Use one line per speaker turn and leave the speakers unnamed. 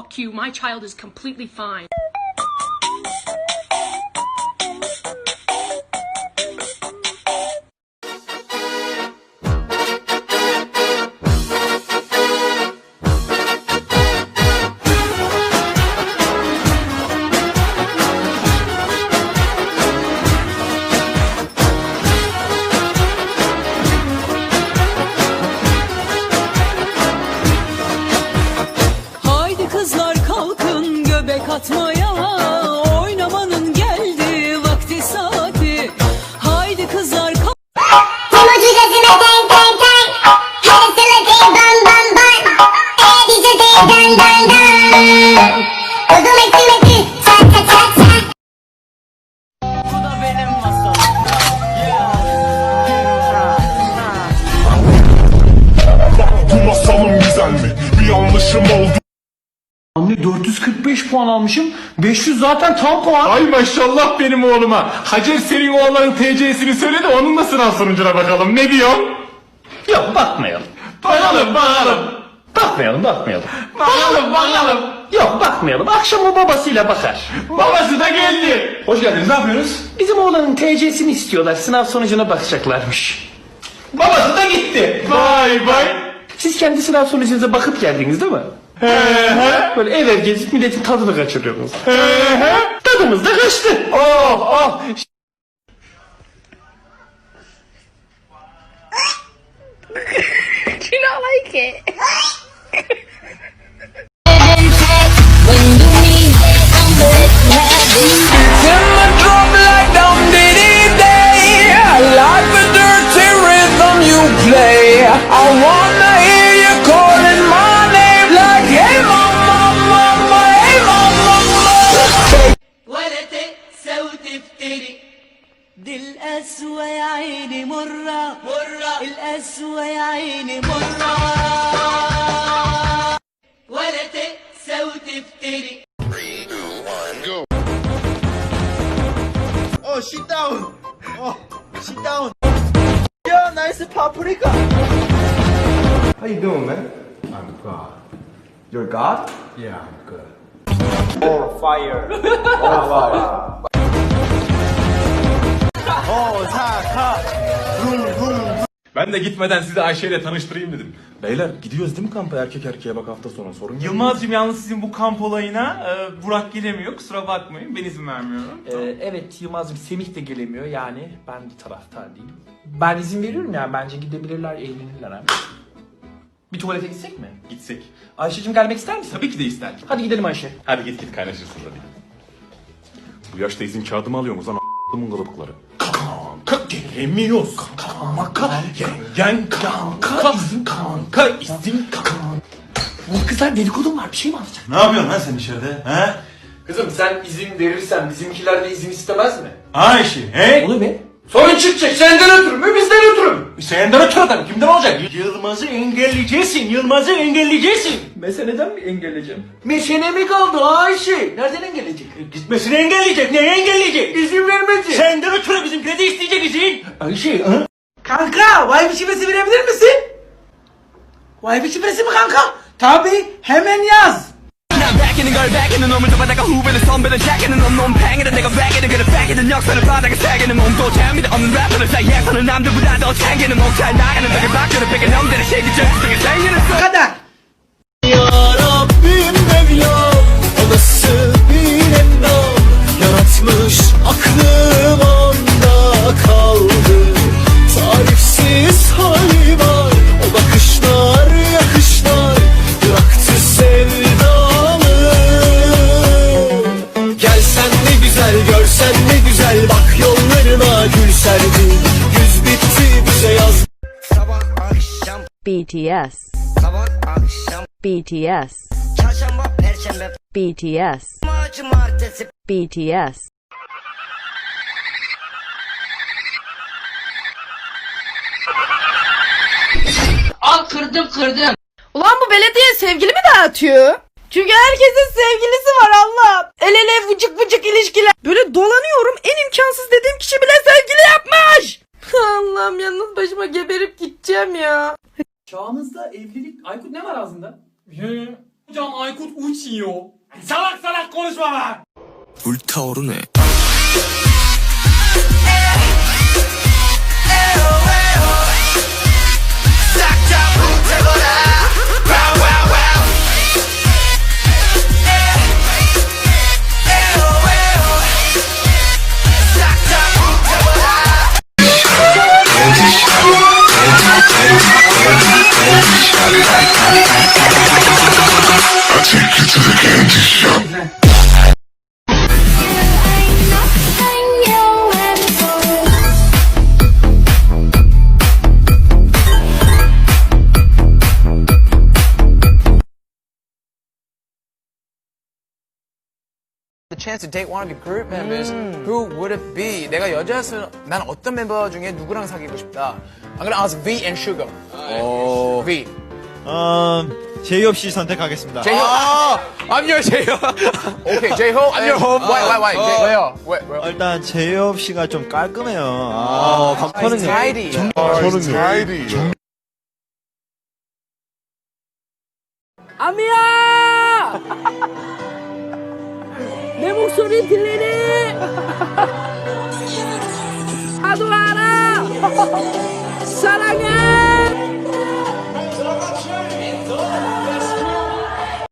Fuck you, my child is completely fine.
Anne 445 puan almışım. 500 zaten tam puan.
Ay maşallah benim oğluma. Hacer senin oğlanın TC'sini söyle de onunla sınav sonucuna bakalım. Ne diyorsun?
Yok bakmayalım.
Bakalım bakalım.
Bakmayalım bakmayalım.
Bakalım bakalım.
Yok bakmayalım. Akşam o babasıyla bakar.
Babası da geldi.
Hoş geldiniz. Ne yapıyorsunuz? Bizim oğlanın TC'sini istiyorlar. Sınav sonucuna bakacaklarmış.
Babası da gitti. Vay vay.
Siz kendi sınav sonucunuza bakıp geldiniz değil mi? Böyle ev ev gezip milletin tadını kaçırıyorsunuz. Tadımız da kaçtı.
Oh oh.
القسوة يا عيني مرة مرة القسوة يا عيني مرة ولا تقسى وتفتري
Oh, sit down. Oh, sit down. Yeah, nice paprika. How you doing, man? I'm God. You're God? Yeah, I'm good. Oh, fire. oh, fire. oh, taka. Vroom, vroom.
Ben de gitmeden sizi Ayşe ile tanıştırayım dedim. Beyler gidiyoruz değil mi kampa erkek erkeğe bak hafta sonu sorun yok.
Yılmaz'cığım yalnız sizin bu kamp olayına e, Burak gelemiyor kusura bakmayın ben izin vermiyorum.
Ee, evet Yılmaz'ım Semih de gelemiyor yani ben bir taraftar değilim. Ben izin veriyorum yani bence gidebilirler eğlenirler abi. Bir tuvalete gitsek mi?
Gitsek.
Ayşe'cim gelmek ister misin?
Tabii ki de ister.
Hadi gidelim Ayşe.
Hadi git git kaynaşırsın hadi. Bu yaşta izin kağıdı mı alıyorsunuz lan a**ımın kılıbıkları? Kanka gelemiyoruz. Kanka yengen kanka izin kanka izin kanka.
Bu kızlar dedikodum var bir şey mi anlatacak?
Ne yapıyorsun lan sen içeride? He?
Kızım sen izin verirsen bizimkiler de izin istemez mi?
Ayşe, he?
Onu be. Sorun çıkacak senden ötürü mü bizden ötürü mü?
Senden ötürü adam kimden olacak? Yılmaz'ı engelleyeceksin, Yılmaz'ı engelleyeceksin.
Meseleden mi engelleyeceğim?
Mesele mi kaldı Ayşe? Nereden engelleyecek? Gitmesini engelleyecek, neye engelleyecek? İzin vermedi. Senden ötürü bizimkiler de isteyecek izin. Ayşe, ha?
Kanka, vay şifresi verebilir misin? Vay şifresi mi kanka? Tabi, hemen yaz.
난 back이는 걸 back이는 놈을 잡아다가 후배는 선배는 jack이는 놈놈 팽이는 내가 back이는 그는 back이는 역사는 바닥에 새기는 몸도 재미도 없는 래퍼를 사이에서는 남들보다 더 챙기는 몸잘 나가는 벽에 박혀는 벽에 놈들의 시기 전투등에 생기는
kadar.
Rabbim
BTS,
sabah akşam
BTS,
Çarşamba perşembe
BTS,
cuma cumartesi
BTS.
Al kırdım kırdım.
Ulan bu belediye sevgili mi dağıtıyor? Çünkü herkesin sevgilisi var Allah. El ele vıcık vıcık ilişkiler. Böyle dolanıyorum en imkansız dediğim kişi bile sevgili yapmış. Allah'ım yalnız başıma geberip gideceğim ya.
Çağımızda evlilik... Aykut ne var ağzında?
Hocam Aykut uçuyor. Salak salak konuşma lan.
불타
chance to date one of your group members, who would it be? 내가 여자였으면 난 어떤 멤버 중에 누구랑 사귀고 싶다. I'm gonna ask V and Sugar. V.
음, 제이홉 씨 선택하겠습니다.
J-Hope. 아, I'm your J-Hope. okay, J-Hope. I'm your home. Why, why, why? J- 왜요? 왜, 왜요?
일단 제이홉 씨가 좀 깔끔해요. 아,
He's tidy.
아미야! 목소리 들리니? 나도 알아! 사랑해!